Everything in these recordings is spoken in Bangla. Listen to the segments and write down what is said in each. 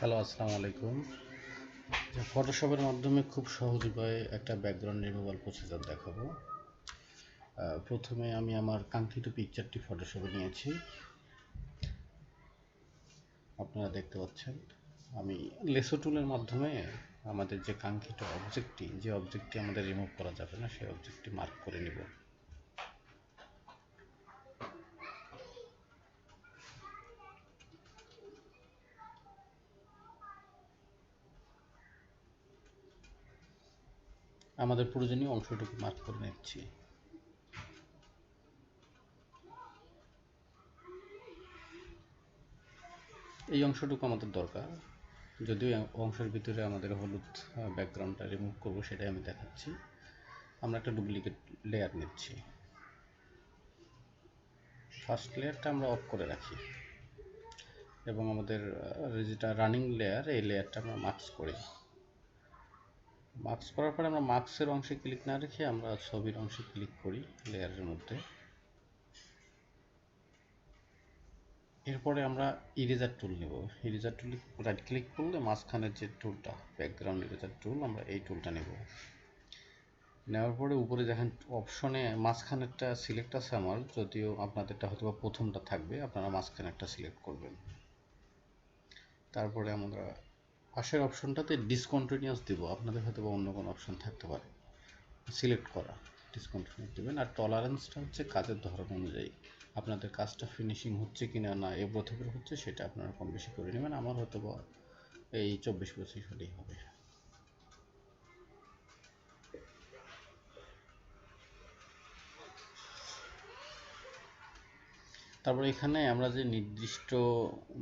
হ্যালো আসসালামু আলাইকুম। ফটোশপের মাধ্যমে খুব সহজ উপায়ে একটা ব্যাকগ্রাউন্ড রিমুভাল প্রসেসর দেখাবো। প্রথমে আমি আমার কাঙ্ক্ষিত পিকচারটি ফটোশপে নিয়েছি। আপনারা দেখতে পাচ্ছেন, আমি লেসো টুলের মাধ্যমে আমাদের যে কাঙ্ক্ষিত অবজেক্টটি যে অবজেক্টটি আমাদের রিমুভ করা যাবে না, সেই অবজেক্টটি মার্ক করে নিব। আমাদের প্রয়োজনীয় অংশটুকু মার্ক করে নিচ্ছি। এই অংশটুকু আমাদের দরকার। যদিও অংশের ভিতরে আমাদের হলুদ ব্যাকগ্রাউন্ডটা রিমুভ করব সেটাই আমি দেখাচ্ছি। আমরা একটা ডুপ্লিকেট লেয়ার নিচ্ছি। ফার্স্ট লেয়ারটা আমরা অফ করে রাখি। এবং আমাদের যেটা রানিং লেয়ার এই লেয়ারটা আমরা মার্কস করি। মার্কস করার পরে আমরা মার্কসের অংশে ক্লিক না রেখে আমরা ছবির অংশে ক্লিক করি লেয়ারের মধ্যে। এরপরে আমরা ইরেজার টুল নেব। ইরেজার টুল রাইট ক্লিক করলে মাঝখানের যে টুলটা ব্যাকগ্রাউন্ড ইরেজার টুল আমরা এই টুলটা নেব। নেওয়ার পরে উপরে দেখেন অপশনে মাঝখানেরটা সিলেক্ট আছে আমার, যদিও আপনাদেরটা হয়তো প্রথমটা থাকবে, আপনারা মাঝখানে একটা সিলেক্ট করবেন। তারপরে আমরা পাশের অপশনটাতে ডিসকন্টিনিউস দিব। আপনাদের হয়তো বা অন্য কোনো অপশন থাকতে পারে। সিলেক্ট করা ডিসকন্টিনিউস দেবেন। আর টলারেন্সটা হচ্ছে কাজের ধরন অনুযায়ী। আপনাদের কাজটা ফিনিশিং হচ্ছে কি না এবড়ো থেবড়ো হচ্ছে, সেটা আপনারা কম বেশি করে নেবেন। আমার হয়তো বা এই চব্বিশ পঁচিশ হলেই হবে। তারপরে এখানে আমরা যে নির্দিষ্ট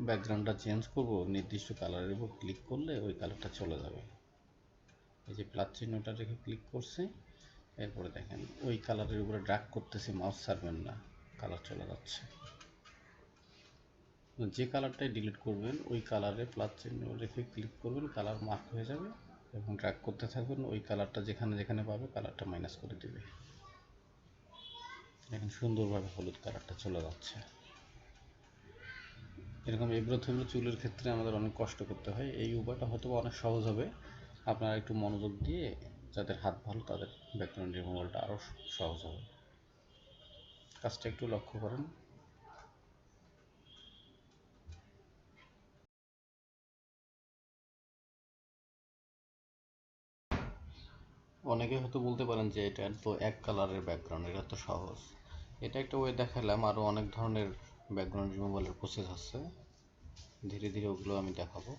ব্যাকগ্রাউন্ডটা চেঞ্জ করব, নির্দিষ্ট কালারের উপর ক্লিক করলে ওই কালারটা চলে যাবে। এই যে প্লাস চিহ্নটা রেখে ক্লিক করছি, এরপরে দেখেন, ওই কালারের উপরে ড্রাগ করতেছি মাউস ছাড়বেন না কালার চলে যাচ্ছে। যে কালারটাই ডিলিট করবেন, ওই কালারে প্লাস চিহ্ন রেখে ক্লিক করবেন কালার মার্ক হয়ে যাবে এবং ড্রাগ করতে থাকবেন, ওই কালারটা যেখানে যেখানে পাবে কালারটা মাইনাস করে দিবে। দেখেন, সুন্দরভাবে হলুদ কালারটা চলে যাচ্ছে। এরকম এবড়ো থেবড়ো চুলের ক্ষেত্রে আমাদের অনেক কষ্ট করতে হয়। এই উপায়টা হয়তো অনেক সহজ হবে। আপনারা একটু মনোযোগ দিয়ে যাদের হাত ভালো, তাদের ব্যাকগ্রাউন্ড রিমুভালটা আরও সহজ হবে। কাজটা একটু লক্ষ্য করেন। অনেকে হয়তো বলতে পারেন যে এটা তো এক কালারের ব্যাকগ্রাউন্ড এটা তো সহজ। এটা একটা ওয়ে দেখালাম আরও অনেক ধরনের ব্যাকগ্রাউন্ড রিমুভালের প্রসেস আছে। ধীরে ধীরে ওগুলো আমি দেখাবো।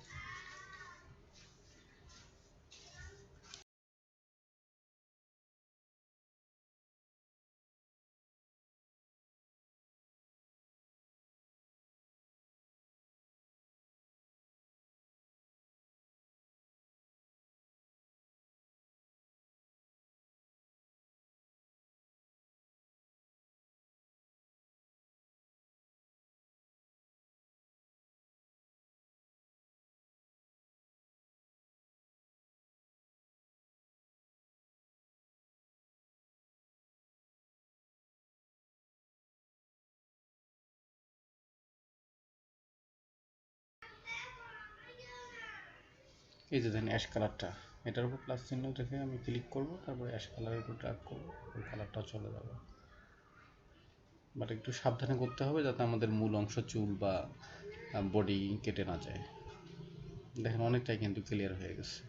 এই যে দেখেন অ্যাশ কালারটা এটার উপর প্লাস চিহ্ন রেখে আমি ক্লিক করব, তারপরে অ্যাশ কালারের উপর ড্রাগ করব, ওই কালারটা চলে যাবে। বাট একটু সাবধানে করতে হবে যাতে আমাদের মূল অংশ চুল বা বডি কেটে না যায়। দেখেন অনেকটাই কিন্তু ক্লিয়ার হয়ে গেছে।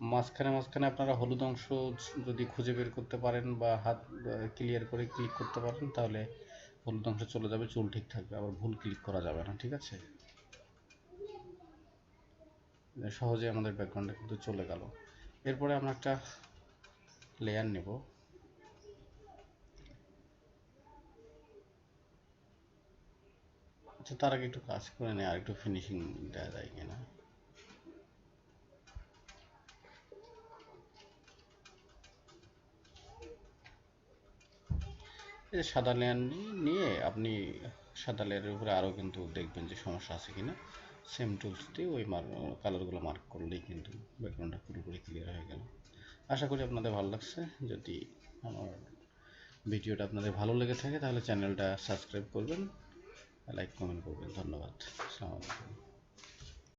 মাঝখানে মাঝখানে আপনারা হলুদ অংশ যদি খুঁজে বের করতে পারেন বা হাত ক্লিয়ার করে ক্লিক করতে পারেন, তাহলে হলুদ অংশ চলে যাবে, চুল ঠিক থাকবে, আবার ভুল ক্লিক করা যাবে না, ঠিক আছে? সহজে আমাদের ব্যাকগ্রাউন্ডে কিন্তু চলে গেল। এরপরে আমরা একটা লেয়ার নেব। আচ্ছা তার আগে একটু কাজ করে নেই, আর একটু ফিনিশিং দেওয়া যায় কিনা? এই সাদা লেয়ার নিয়ে আপনি সাদা লেয়ারের উপরে আরও কিন্তু দেখবেন যে সমস্যা আছে কিনা। সেম টুলস দিয়ে ওই মার কালারগুলো মার্ক করলেই কিন্তু ব্যাকগ্রাউন্ডটা পুরোপুরি ক্লিয়ার হয়ে গেল। আশা করি আপনাদের ভালো লাগছে। যদি আমার ভিডিওটা আপনাদের ভালো লেগে থাকে তাহলে চ্যানেলটা সাবস্ক্রাইব করবেন লাইক কমেন্ট করবেন। ধন্যবাদ।